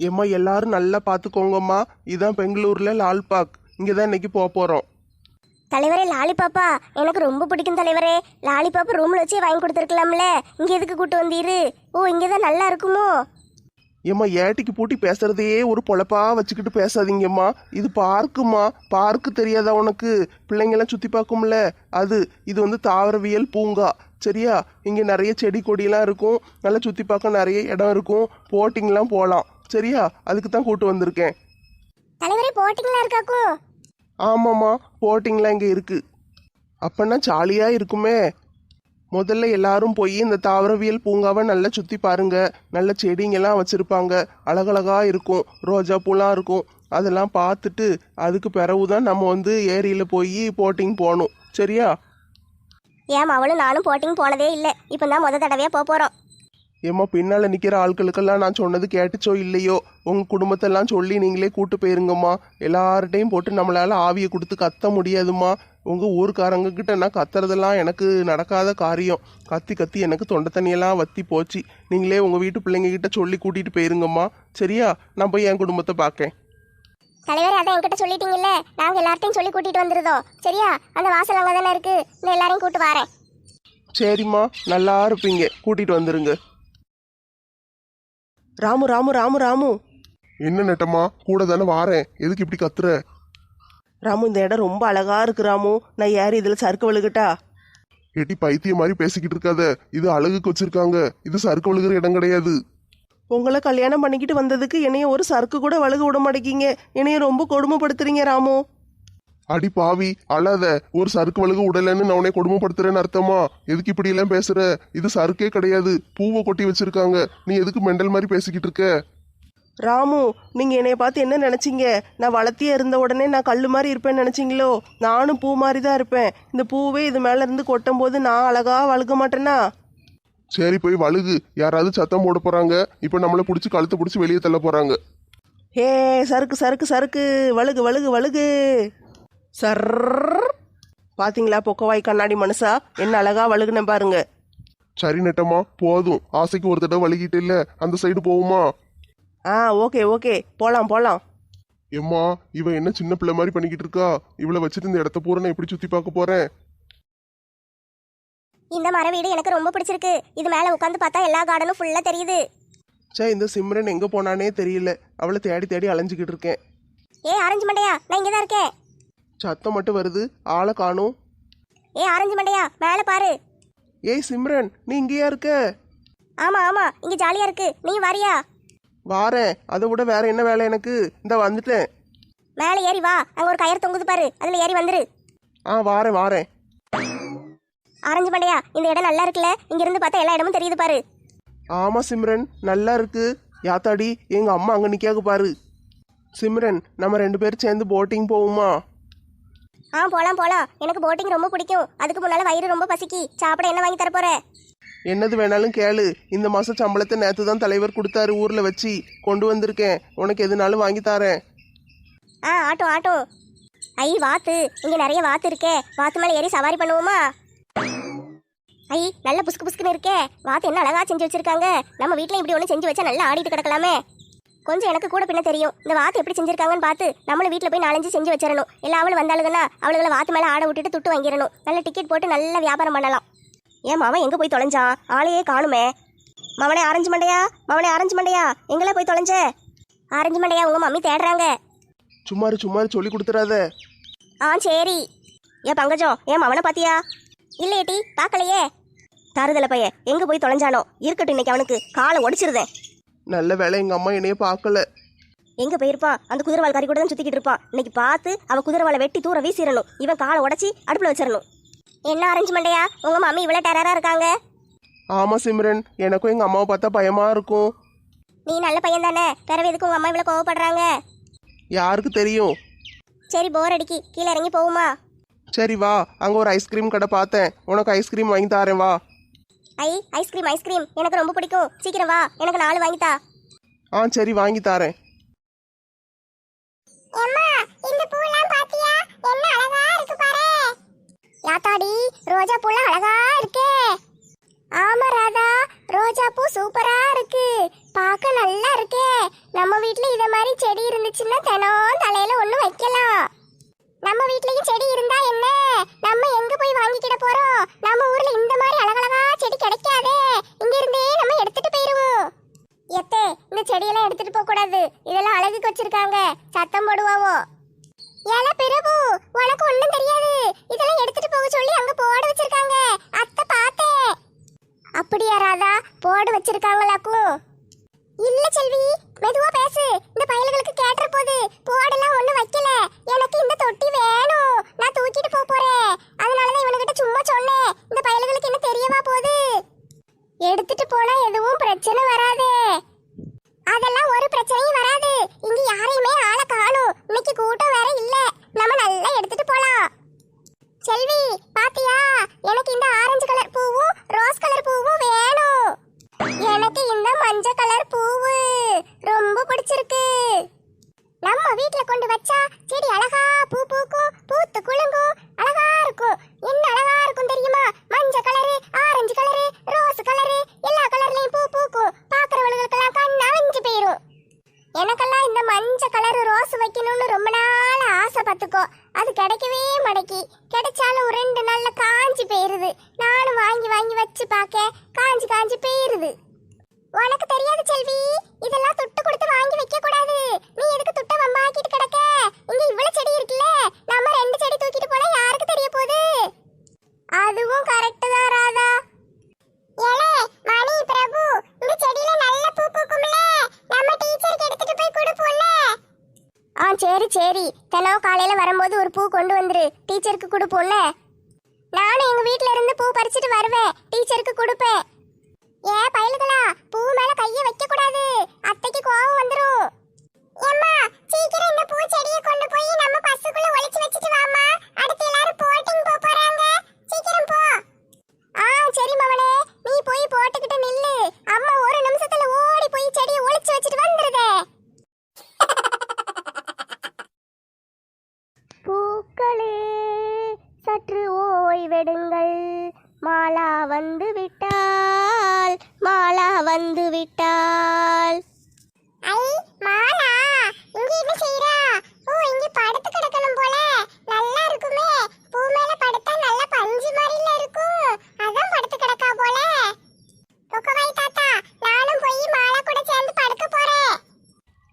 ஏம்மா எல்லாரும் நல்லா பார்த்துக்கோங்கம்மா இதான் பெங்களூர்ல லால்பாக் இங்கே தான் இன்னைக்கு போக போகிறோம் தலைவரே லாலிபாப்பா எனக்கு ரொம்ப பிடிக்கும் தலைவரே. லாலிபாப்பா ரூம்ல வச்சே வாங்கி கொடுத்துருக்கலாம்ல. இங்க எதுக்கு கூட்டு வந்தீரு? ஓ இங்க தான் நல்லா இருக்குமோ? ஏம்மா ஏட்டிக்கு பூட்டி பேசுறதையே ஒரு பொழப்பா வச்சுக்கிட்டு பேசாதீங்கம்மா. இது பார்க்குமா? பார்க்கு தெரியாதா உனக்கு? பிள்ளைங்கெல்லாம் சுற்றி பார்க்கும்ல. அது இது வந்து தாவரவியல் பூங்கா. சரியா? இங்கே நிறைய செடி கொடியெல்லாம் இருக்கும். நல்லா சுற்றி பார்க்க நிறைய இடம் இருக்கும். போட்டிங்லாம் போகலாம் சரியா? அதுக்கு தான் கூட்டு வந்திருக்கேன். தலைவரே போட்டிங்களா இருக்காக்கும் ஆமாம்மா போட்டிங்லாம் இங்கே இருக்கு. அப்பன்னா ஜாலியாக இருக்குமே. முதல்ல எல்லாரும் போய் இந்த தாவரவியல் பூங்காவை நல்லா சுற்றி பாருங்க. நல்ல செடிங்கெல்லாம் வச்சுருப்பாங்க. அழகழகா இருக்கும். ரோஜா பூலாம் இருக்கும். அதெல்லாம் பார்த்துட்டு அதுக்கு பிறகு தான் நம்ம வந்து ஏரியில் போய் போட்டிங் போகணும். சரியா? ஏன் அவளும் நானும் போட்டிங் போனதே இல்லை. இப்போ தான் முத தடவையா போக போறோம். ஏம்மா பின்னால் நிற்கிற ஆட்களுக்கெல்லாம் நான் சொன்னது கேட்டுச்சோ இல்லையோ? உங்கள் குடும்பத்தெல்லாம் சொல்லி நீங்களே கூட்டு போயிருங்கம்மா. எல்லார்ட்டையும் போட்டு நம்மளால் ஆவியை கொடுத்து கத்த முடியாதும்மா. உங்கள் ஊர்க்காரங்க கிட்ட நான் கத்துறதெல்லாம் எனக்கு நடக்காத காரியம். கத்தி கத்தி எனக்கு தொண்டை தண்ணியெல்லாம் வத்தி போச்சு. நீங்களே உங்கள் வீட்டு பிள்ளைங்க கிட்ட சொல்லி கூட்டிகிட்டு போயிருங்கம்மா. சரியா? நான் போய் என் குடும்பத்தை பார்க்கேன் தலைவரே அதான் என்கிட்ட சொல்லிட்டீங்கல்ல. நாங்க எல்லார்ட்டையும் சொல்லி கூட்டிட்டு வந்துருதோம் சரியா? அந்த வாசல் அங்கே தானே இருக்கு. நான் எல்லாரையும் கூட்டு வரேன். சரிம்மா. நல்லா இருப்பீங்க. கூட்டிகிட்டு வந்துருங்க. ராமு ராமு ராமு ராமு. என்ன நெட்டம்மா? கூட தானே வாரேன். எதுக்கு இப்படி கத்துற? ராமு இந்த இடம் ரொம்ப அழகா இருக்கு ராமு. நான் ஏறி இதில் சறுக்கு விழுகட்டா? எட்டி பைத்திய மாதிரி பேசிக்கிட்டு இருக்காத. இது அழகுக்கு வச்சிருக்காங்க. இது சறுக்கு விழுகிற இடம் கிடையாது. உங்களை கல்யாணம் பண்ணிக்கிட்டு வந்ததுக்கு என்னைய ஒரு சறுக்கு கூட வழுக விட மாட்டேங்கிங்க. என்னைய ரொம்ப கொடுமைப்படுத்துறீங்க ராமு. அடி பாவி அழாத. ஒரு சறுக்கு வழுக உடலைன்னு நான் உன்னை கொடுமைப்படுத்துறேன்னு அர்த்தமா? எதுக்கு இப்படி எல்லாம் பேசுற? இது சறுக்கே கிடையாது. பூவை கொட்டி வச்சிருக்காங்க. நீ எதுக்கு மெண்டல் மாதிரி பேசிக்கிட்டு இருக்க? ராமு நீங்க என்னைய பார்த்து என்ன நினைச்சீங்க? நான் வளர்த்தியே இருந்த உடனே நான் கல்லு மாதிரி இருப்பேன்னு நினைச்சீங்களோ? நானும் பூ மாதிரி தான் இருப்பேன். இந்த பூவே இது மேல இருந்து கொட்டும் போது நான் அழகா வழுக மாட்டேனா? சரி போய் வழுகு. யாராவது சத்தம் போட போறாங்க. இப்போ நம்மளை பிடிச்சி கழுத்தை பிடிச்சி வெளியே தள்ள போறாங்க. ஹே சறுக்கு சறுக்கு சறுக்கு. வழுகு வழுகு வழுகு. சர் பாத்தீங்களா பொக்கவாய் கண்ணாடி மனுஷா என்ன அழகா வழுகுனேன் பாருங்க. சரி நெட்டம்மா போதும். ஆசைக்கு ஒரு தடவை வழுகிட்டு இல்ல அந்த சைடு போகுமா ஆ ஓகே ஓகே. போலாம் போலாம். எம்மா இவ என்ன சின்ன பிள்ளை மாதிரி பண்ணிக்கிட்டு இருக்கா? இவளை வச்சுட்டு இந்த இடத்த பூரா நான் எப்படி சுத்தி பார்க்க போறேன்? இந்த மர வீடு எனக்கு ரொம்ப பிடிச்சிருக்கு. இது மேல உட்காந்து பார்த்தா எல்லா கார்டனும் ஃபுல்லா தெரியுது. சே இந்த சிம்ரன் எங்க போனானே தெரியல. அவளை தேடி தேடி அலைஞ்சுக்கிட்டு இருக்கேன். ஏ ஆரஞ்சு மண்டையா? நான் இங்கே தான் இருக்கேன். சத்தம் மட்டும் வருது. ஆளை காணும். ஏ ஆரஞ்சு மண்டையா? மேலே பாரு. ஏய் சிம்ரன் நீ இங்கேயா இருக்க? ஆமா ஆமா இங்க ஜாலியா இருக்கு. நீ வரியா? வாரேன். அதை விட வேற என்ன வேலை எனக்கு? இந்த வந்துட்டேன். மேலே ஏறி வா. அங்க ஒரு கயிறு தொங்குது பாரு. அதுல ஏறி வந்துரு. ஆ வாரேன் வாரேன். ஆரஞ்சு மண்டையா இந்த இடம் நல்லா இருக்குல்ல? இங்க இருந்து பார்த்தா எல்லா இடமும் தெரியுது பாரு. ஆமா சிம்ரன் நல்லா இருக்கு. யாத்தாடி எங்க அம்மா அங்க நிக்காக பாரு. சிம்ரன் நம்ம ரெண்டு பேரும் சேர்ந்து போட்டிங் போவோமா? ஆ போலாம் போலாம். எனக்கு போட்டிங் ரொம்ப பிடிக்கும். அதுக்கு முன்னால வயிறு ரொம்ப பசிக்கி. சாப்பிட என்ன வாங்கி தர போற என்னது வேணாலும் கேளு. இந்த மாசம் சம்பளத்தை நேத்து தான் தலைவர் கொடுத்தாரு ஊர்ல வச்சு. கொண்டு வந்திருக்கேன். உனக்கு எதுனாலும் வாங்கி தரேன். ஆ ஆட்டோ ஆட்டோ. ஐ வாத்து. இங்க நிறைய வாத்து இருக்கே. வாத்து மேல ஏறி சவாரி பண்ணுவோமா? ஐ நல்ல புஸ்கு புஸ்குன்னு இருக்கே. வாத்து என்ன அழகா செஞ்சு வச்சிருக்காங்க. நம்ம வீட்ல இப்படி ஒன்று செஞ்சு வச்சா நல்லா ஆடிட்டு கிடக்கலாமே. கொஞ்சம் எனக்கு கூட பின்ன தெரியும். இந்த வாத்து எப்படி செஞ்சிருக்காங்கன்னு பார்த்து நம்மளும் வீட்டில் போய் நாலஞ்சு செஞ்சு வச்சிடணும். எல்லா அவளும் வந்தாளுங்கன்னா அவளுகளை வாத்து மேலே ஆட விட்டுட்டு துட்டு வாங்கிடணும். நல்ல டிக்கெட் போட்டு நல்ல வியாபாரம் பண்ணலாம். ஏன் மவன் எங்கே போய் தொலைஞ்சான் ஆளையே காணுமே. மவனே ஆரஞ்சு மண்டையா? மவனே ஆரஞ்சு மண்டையா? எங்கெல்லாம் போய் தொலைஞ்ச? ஆரஞ்சு மண்டையா உங்க மம்மி தேடுறாங்க. சும்மாரு சும்மாரு சொல்லி கொடுத்துறாத. ஆ சரி. ஏன் பங்கஜம் ஏன் மவனை பாத்தியா? இல்லையேட்டி பார்க்கலையே. தருதல பைய எங்க போய் தொலைஞ்சானோ? இருக்கட்டும் இன்னைக்கு அவனுக்கு. காலை ஒடிச்சிருதேன். நல்ல வேலை எங்க அம்மா என்னைய பார்க்கல எங்க போயிருப்பான் அந்த குதிரவால் கறி கூட தான் சுத்திக்கிட்டு இருப்பான் இன்னைக்கு பார்த்து அவ குதிரவாலை வெட்டி தூர வீசிடணும். இவன் காலை உடைச்சி அடுப்புல வச்சிடணும். என்ன அரேஞ்ச் மண்டையா? உங்க மம்மி இவ்வளவு டெரரா இருக்காங்க. ஆமா சிம்ரன். எனக்கும் எங்க அம்மாவை பார்த்தா பயமா இருக்கும். நீ நல்ல பையன் தானே. பிறவு எதுக்கு உங்க அம்மா இவ்வளவு கோவப்படுறாங்க? யாருக்கு தெரியும்? சரி போர் அடிக்கி. கீழே இறங்கி போகுமா சரி வா. அங்க ஒரு ஐஸ்கிரீம் கடை பார்த்தேன். உனக்கு ஐஸ்கிரீம் வாங்கி தாரேன் வா. ஐ ஐஸ்கிரீம் ஐஸ்கிரீம். எனக்கு ரொம்ப பிடிக்கும். சீக்கிரம் வா. எனக்கு நாலு வாங்கித்தா ஆ சரி வாங்கி தாரேன். அம்மா இந்த பூலாம் பாத்தியா? என்ன அழகா இருக்கு பாரு. யாத்தாடி ரோஜா பூலாம் அழகா இருக்கே. ஆமா ராதா. ரோஜா பூ சூப்பரா இருக்கு. பார்க்க நல்லா இருக்கே. நம்ம வீட்ல இத மாதிரி செடி இருந்துச்சுன்னா தினம் தலையில ஒண்ணு வைக்கலாம். நம்ம வீட்லயும் செடி இருந்தா என்ன நம்ம எங்க போய் வாங்கிக்கிட போறோம் நம்ம ஊர்ல இந்த மாதிரி அழகழகா செடி கிடைக்காதே இங்க இருந்தே நம்ம எடுத்துட்டு போயிருவோம் எத்தே இந்த செடியெல்லாம் எடுத்துட்டு போக கூடாது இதெல்லாம் அழகுக்கு வச்சிருக்காங்க சத்தம் போடுவாவோ ஏல பிரபு உனக்கு ஒண்ணும் தெரியாது இதெல்லாம் எடுத்துட்டு போக சொல்லி அங்க போட வச்சிருக்காங்க அத்தை பார்த்தேன் அப்படியா ராதா போர்டு வச்சிருக்காங்களாக்கும். இல்ல செல்வி மெதுவா பேசு. இந்த பயல்களுக்கு கேட்டுற போது. போர்டெல்லாம் ஒண்ணு வைக்கல. எனக்கு இந்த தொட்டி வேணும். நான் தூக்கிட்டு போக போறேன். அதனாலதான் இவனுகிட்ட சும்மா சொன்னேன். இந்த பயல்களுக்கு என்ன தெரியவா போகுது எடுத்துட்டு போனா எதுவும் பிரச்சனை வராது. அதெல்லாம் ஒரு பிரச்சனையும் வராது. இங்க யாரையுமே செல்வி? இதெல்லாம் துட்டு கொடுத்து வாங்கி வைக்க கூடாது நீ எதுக்கு துட்ட வம்பாக்கிட்டு கிடக்க? இங்க இவ்வளவு செடி இருக்குல்ல. நம்ம ரெண்டு செடி தூக்கிட்டு போனா யாருக்கு தெரிய போகுது? அதுவும் கரெக்ட் தான் ராதா. ஏலே மணி பிரபு இந்த செடியில நல்ல பூ பூக்கும்ல. நம்ம டீச்சருக்கு எடுத்துட்டு போய் கொடுப்போம்ல ஆ சரி சரி. தினம் காலையில வரும்போது ஒரு பூ கொண்டு வந்துரு. டீச்சருக்கு கொடுப்போம்ல நானும் எங்க வீட்ல இருந்து பூ பறிச்சிட்டு வருவேன். டீச்சருக்கு கொடுப்பேன். ஏ பயலுகளா பூ மேல கைய வைக்க கூடாது அத்தைக்கு கோவம் வந்துரும். ஏம்மா சீக்கிரம் இந்த பூ செடியை கொண்டு போய் நம்ம பஸ்ஸுக்குள்ள ஒளிச்சு வச்சிட்டு வாமா அடுத்து எல்லாரும் போட்டிங் போக போறாங்க. சீக்கிரம் போ.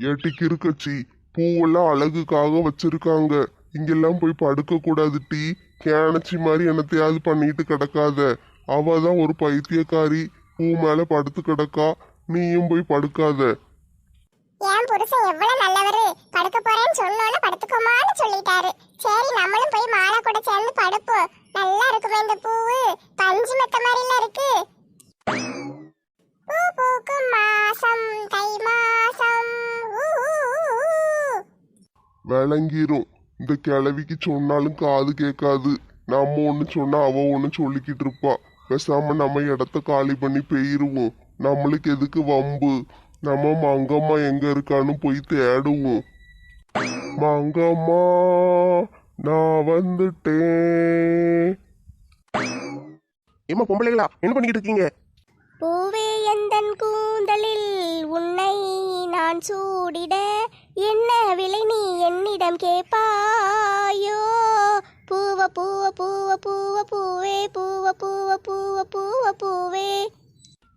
ஏட்டி கிறுக்கச்சி பூவெல்லாம் அழகுக்காக வச்சிருக்காங்க. இங்கெல்லாம் போய் படுக்க கூடாது டீ. கேனச்சி மாதிரி என்னத்தையாவது பண்ணிட்டு கிடக்காத. அவ தான் ஒரு பைத்தியக்காரி. பூ மேல படுத்து கிடக்கா. நீயும் போய் படுக்காத. என் புருஷன் எவ்வளவு நல்லவரு. படுக்க போறேன்னு சொன்னோன்னு படுத்துக்கோமான்னு சொல்லிட்டாரு. சரி நம்மளும் போய் மாலை கூட சேர்ந்து படுப்போம். நல்லா இருக்குமே இந்த பூவு. பஞ்சு மெத்த மாதிரில இருக்கு. விளங்கிரும். இந்த கிழவிக்கு சொன்னாலும் காது கேட்காது. நம்ம ஒன்று சொன்னா அவ ஒன்று சொல்லிக்கிட்டு இருப்பா. பேசாம நம்ம இடத்த காலி பண்ணி போயிருவோம். நம்மளுக்கு எதுக்கு வம்பு? நம்ம மங்கம்மா எங்க இருக்கான்னு போய் தேடுவோம். மங்கம்மா நான் வந்துட்டேன். ஏமா பொம்பளைங்களா என்ன பண்ணிக்கிட்டு இருக்கீங்க? பூவே எந்தன் கூந்தலில் உன்னை நான் சூடிட என்ன விலை நீ என்னிடம் கேட்பாயோ பூவ பூவ பூவ பூவ பூவே பூவ பூவ பூவ பூவ பூவே.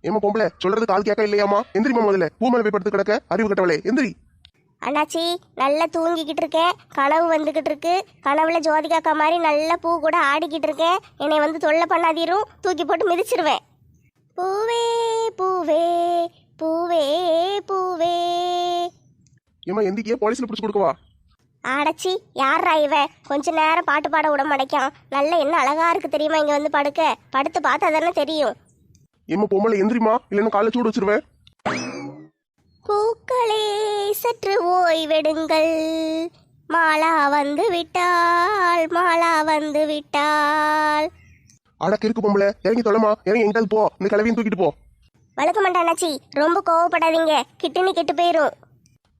ஏமா பொம்பளை சொல்றது கால் கேட்க இல்லையாமா எந்திரிமா முதல்ல. பூ மேல போய் படுத்து கிடக்க அறிவு கட்டவளே எந்திரி. அண்ணாச்சி நல்லா தூங்கிக்கிட்டு இருக்கேன் கனவு வந்துகிட்டு இருக்கு. கனவுல ஜோதிகாக்கா மாதிரி நல்ல பூ கூட ஆடிக்கிட்டு இருக்கேன். என்னை வந்து தொல்லை பண்ணாதீரும். தூக்கி போட்டு மிதிச்சிருவேன். பூவே பூவே ஏமா எந்திரிக்கே போலீஸ்ல பிடிச்சு கொடுக்கவா? ஆடச்சி யாரா இவ? கொஞ்ச நேரம் பாட்டு பாட விட மாட்டேக்கான். நல்ல என்ன அழகா இருக்கு தெரியுமா இங்க வந்து படுக்க? படுத்து பார்த்தா தானே தெரியும். ஏமா பொம்பளை எந்திரிமா? இல்லைன்னா காலைல சூடு வச்சிருவேன். பூக்களே சற்று ஓய்வெடுங்கள். மாலா வந்து விட்டாள் மாலா வந்து விட்டாள் அட கிறுக்கு பொம்பளை. இறங்கி தொலைமா இறங்கி எங்கிட்டாவது போ. இந்த கிளவியும் தூக்கிட்டு போ. வழக்க மாட்டானாச்சி ரொம்ப கோவப்படாதீங்க. கிட்டுனி கெட்டு போயிரும்.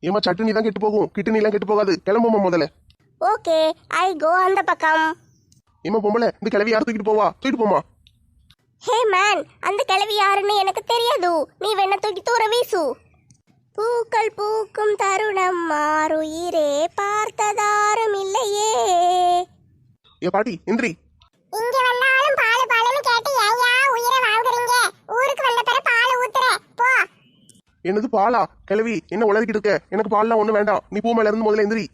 ஏமா சட்டுனி தான் கெட்டு போகும். கிட்டனி எல்லாம் கெட்டு போகாது. கிளம்புமா முதல்ல. ஓகே ஐ கோ அந்த பக்கம். ஏமா பொம்பளை இந்த கிளவி யார் தூக்கிட்டு போவா? தூக்கிட்டு போமா ஹே மேன் அந்த கிழவி யாருன்னு எனக்கு தெரியாது. நீ வேணா தூக்கி தூர வீசு. பூக்கள் பூக்கும் தருணம் மாறுயிரே பார்த்ததாரும் இல்லையே. ஏ பாட்டி இந்திரி இங்க வந்தாலும் பால் பாலுன்னு கேட்டு ஏயா உயிரை வாங்குறீங்க ஊருக்கு வந்த பிறகு பால் ஊத்துற போ என்னது பாலா? கிளவி என்ன உளறிக்கிட்டு இருக்க? எனக்கு பால்லாம் ஒண்ணு வேண்டாம். நீ பூ மேல இருந்து முதல்ல எந்திரி.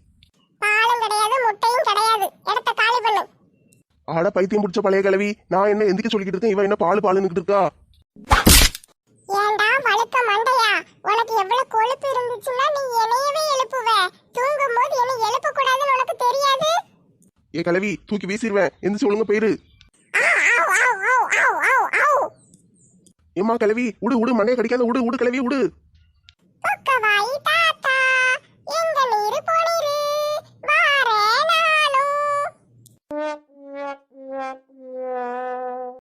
பாலும் கிடையாது முட்டையும் கிடையாது. இடத்த காலி பண்ணு ஆட பைத்தியம் பிடிச்ச பழைய கிளவி நான் என்ன எந்திரிக்க சொல்லிக்கிட்டு இருக்கேன்? இவன் என்ன பால் பாலுன்னு இருக்கா? ஏண்டா வழுக்க மண்டையா? உனக்கு எவ்வளவு கொழுப்பு இருந்துச்சுன்னா நீ என்னையவே எழுப்புவ. தூங்கும் போது என்னை எழுப்ப கூடாதுன்னு உனக்கு தெரியாது? ஏ கிளவி தூக்கி வீசிடுவேன் எந்திரிச்சு ஒழுங்க போயிரு. ஏமா கிளவி உடு உடு மண்டையை கடிக்காத உடு உடு கிளவி உடு.